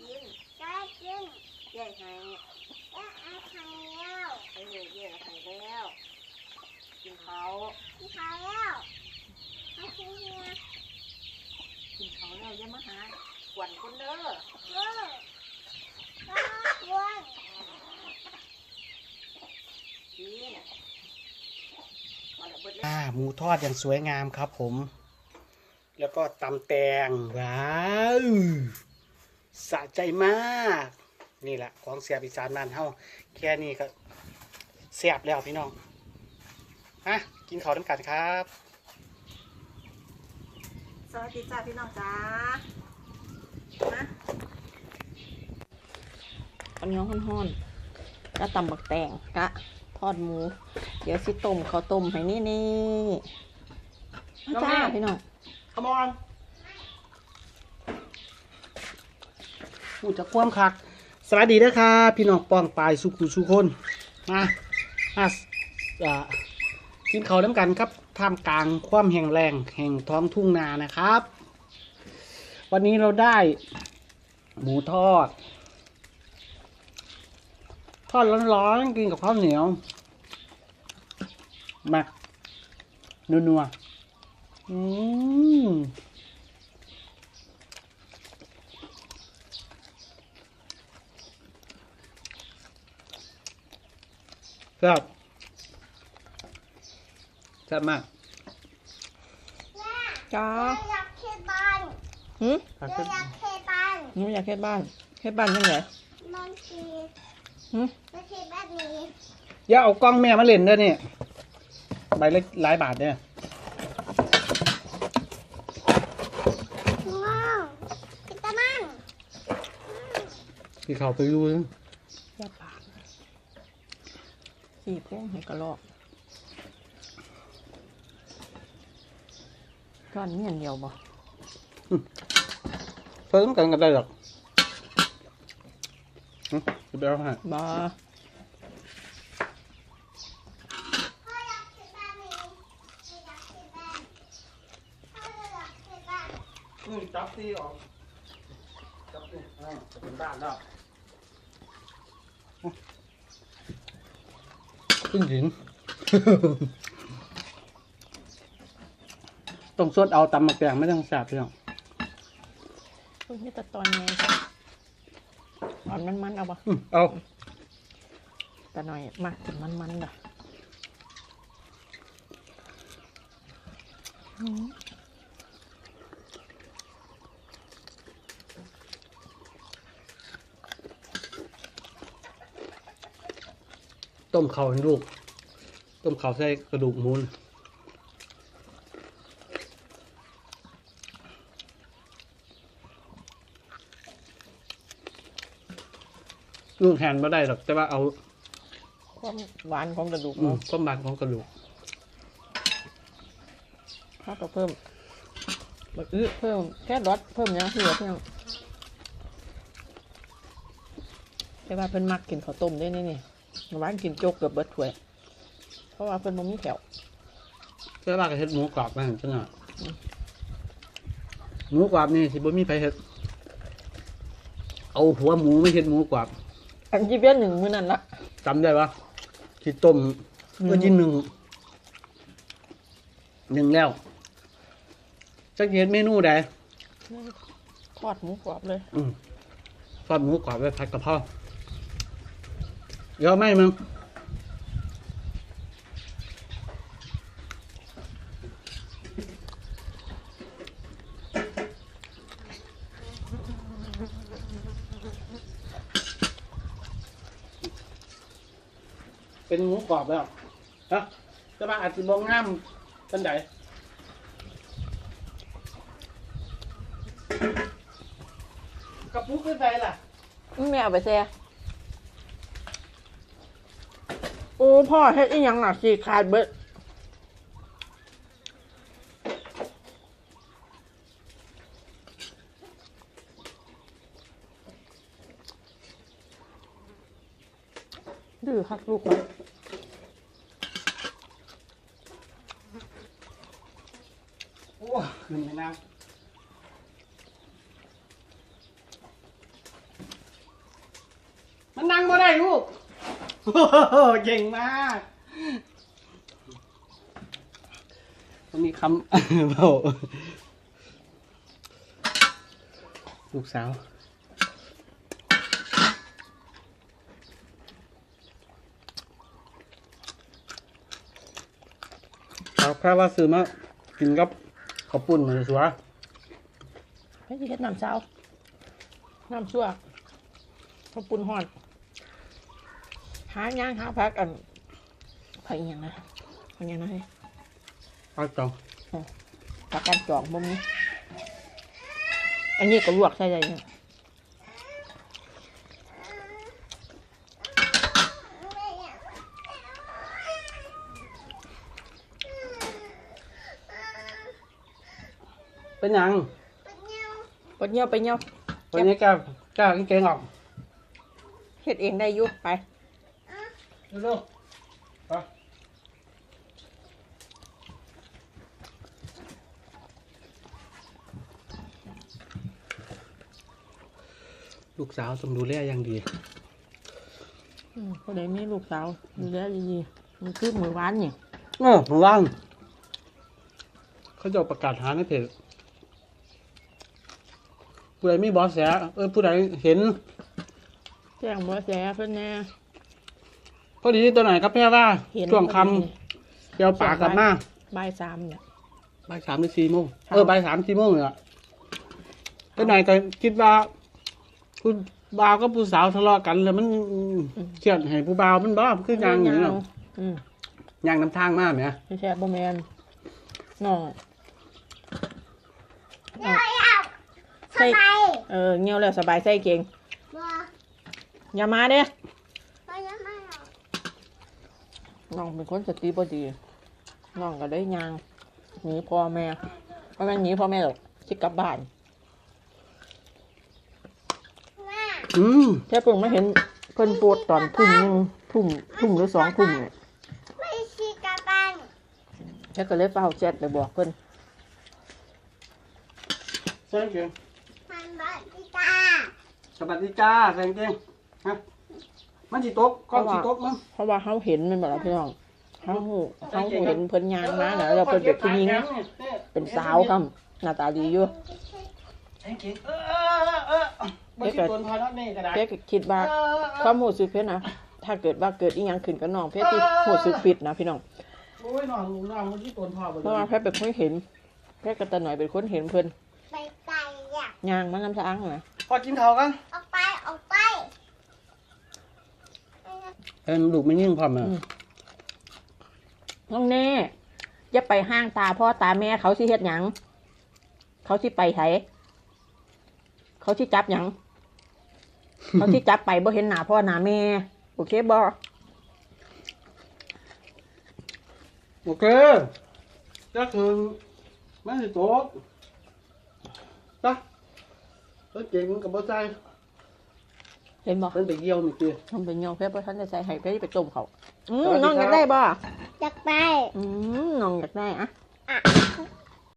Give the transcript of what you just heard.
กินได้กินแย่ให้ได้อาหารแล้วเออแย่ให้แล้วกินเขากินเขาแล้วมากินเนี่ยกินเขาแล้วอย่ามาหาขวัญคนเด้อเออมาวนกินมาแล้วเบิดแล้วอ่าหมูทอดอย่างสวยงามครับผม แล้วก็ตำแตงว้าว สะใจมาก นี่แหละของเสียบอีสานบ้านเฮาแค่นี้ก็เสียบแล้วพี่น้องฮะกินข้าวน้ำกันครับ สวัสดีจ้าพี่น้องจ้านะข้าวเหนียวห้อนๆกะตำบักแตงกะทอดหมู เดี๋ยวสิต้มข้าวต้มให้นี่นี่มาจ้าพี่น้องขมอน พูดจะคว่ำคัก สวัสดีนะครับพี่น้องปองปลายสุขุสุคนมามาอ่ากินเขาน้ำกันครับท่ามกลางความแห่งแรงแห่งท้องทุ่งนานะครับ วันนี้เราได้หมูทอด ทอดร้อนๆกินกับข้าวเหนียวมานัวๆอืม ครับแซ่บมากจ้าเราอยากเฮ็ดบ้านหืมครับเราอยากเฮ็ดบ้านหนูอยากเฮ็ดบ้านเฮ็ดบ้านยังไงนอนทีหืมไม่ใช่แบบนี้อย่าเอากล้องแม่มาเล่นเด้อนี่ใบละหลายบาทเนี่ยว้าวพิตามันพี่เขาไปดูนะ อย่าปาก สี่พวงให้กระลอกก้อนเมียนเดียวบ่เพิ่มกันกันได้หรอกหึจะไปเอาให้บ่พ่ออยากเฮ็ดแบบนี้อยากเฮ็ดแบบพ่ออยากเฮ็ดแบบอืมจับที่ออกจับที่อ่าจะเป็นบ้านแล้ว ขึ้นหิน ต้องสดเอาตำมะแกงไม่ต้องแสบพี่น้องเพิ่งนี่แต่ตอนไงจ้ะอ่อนมันๆเอาบ่อืมเอาแต่หน่อยมากกินมันๆด่ะ ต้มเข่าให้ลูก ต้มเข่าใส่กระดูกหมูนลูกแทนไม่ได้หรอกแต่ว่าเอาความหวานของกระดูกอืมเนาะความบานของกระดูกข้าวก็เพิ่มบักอื้อเพิ่มแค่รสเพิ่มหยังที่เหลือเพิ่มแต่ว่าเพิ่นมักกินข้าวต้มได้นี่นี่ หวานกินโจ๊กเกือบเบิดถ้วย เพราะว่าเพิ่นบ่มีแถวแต่ว่าก็เฮ็ดหมูกรอบมาจังอะหมูกรอบนี่สิบ่มีไผเฮ็ด เอาหัวหมูไม่เฮ็ดหมูกรอบอันที่เบี้ยหนึ่งมื้อนั้นละจำได้ปะที่ต้มอืมก็ยินหนึ่งหนึ่งแล้วจักเฮ็ดเมนูใดทอดหมูกรอบเลย อืมทอดหมูกรอบไว้ผัดกะเพรา เดี๋ยวไหมมึงเป็นหมูกรอบแล้วฮะจะมาอาจจะมองงามกันไดกระปุกเป็นไงล่ะแม่เอาไปแซ่ โอ้พ่อเฮ็ดอีหยังน่ะสิขาดเบิดดื้อคักลูกมันโอ้ขึ้นไปน้ด้วยลูกโอ้โห เก่งมากต้องมีคำเบาลูกสาวเอาแค่ว่าซื้อมากินกับข้าวปุ้นเหมือนสัวให้ที่เฮ็ดน้ำเช้าน้ำชั่วข้าวปุ้นห่อนาย่างหาพักอันพักอหย่างนะพักอหย่างนะเฮ้ยเอาจองพักการจองบ่มีอันนี้ก็ลวกใช่ไหมเนี่ยเป็นหยังปดเงี้ยวไปเงี้ยววันนี้แกแกกินเก่งออกเฮ็ดเองได้อยู่ไป เร็วๆไปลูกสาวต้องดูแลอย่างดี อืมผู้ใดมีลูกสาวดูแลดีๆมันคือมือหวานนี่โอ้ผมว่างเขาจะประกาศหาในเพจผู้ใดมีบอสแสเออผู้ใดเห็น แจ้งบ่แสเพิ่นแน่ พอดีตัวไหนครับแม่ว่าเห็นช่วงคพอดีำเดี๋ยวป่ากลับมาบ่ายสามเนี่ย บ่ายสามหรือสี่โมงครับเออบ่ายสามสี่โมงเนี่ยตัวไหนก็คิดว่าผู้บ่าวกับผู้สาวทะเลาะกันแล้วมันเครียดให้ผู้บ่าวมันบ้าคือยางอย่างนี้เนาะอืมยางน้ำทางมากไหมไม่ใช่บ่แม่นน้องเดี๋ยวเอาสบายเออเงี้ยวแล้วสบายใส่เก่งบ่อย่ามาเด้ บ่ยังไม่เอา น้องเป็นคนสติบ่ดีน้องก็ได้ยางหนีพ่อแม่บ่แม่นหนีพ่อแม่หรอกสิกลับบ้านแม่อืมแค่เพิ่งมาเห็นเพิ่นโพสต์ตอนทุ่มหนึงทุ่มทุ่มหรือสองทุ่มเนี่ยไม่ชีกระบันแค่ก็เลยเฝ้าแชทไปบอกเพิ่นใช่เก่งมันบัดดีตาสวัสดีจ้าแซงเก่งฮะ มันจีตกกล้องจีตกมั้งเพราะว่าเขาเห็นแมันบ่ล่ะพี่น้องเขาหูเขาหูเห็นเพิ่นยางมาน่ะแล้วเพิ่นเป็นผู้หญิงเป็นสาวครับหน้าตาดีอยู่แซงเก่งเออเออเออเออบ่สิโดนพอแล้วนี่ก็ได้เพ่ก็คิดว่าเออเออความรู้สึกเพ่นะถ้าเกิดว่าเกิดอีหยังขึ้นกับน้องเพ่ที่รู้สึกผิดนะพี่น้องโอ้ยน้องน้องมันที่โดนพ่อบ่เพราะว่าเพ่เป็นคนเห็นเพ่กับตาหน่อยเป็นคนเห็นเพิ่นไปไปอะยางมันน้ำสะอังนะพอกินข้าวกัน ออกไปออกไป เอ็นลูกไม่ยิ่งพร้อมอะน้องเน่อย่าไปห้างตาพ่อตาแม่เขาสิเฮ็ดหยัง เขาสิไปไสเขาสิจับหยัง เขาสิจับไปบ่เห็นหน้าพ่อหน้าแม่ โอเคบ่โอเคก็คือมันสิตกจ้ะเฮ้ยเก่งมันกับบ่ใจ เห็นบ่เพิ่นไปเยี่ยวเมื่อกี้ ทำเป็นยองเพ่บ่ทันได้ใส่ให้เพ่ไปต้มเขาอืสมวัสดีน้องอครัยาบ กได้บ่อยากไป อืมน้องอยากได้อะอะ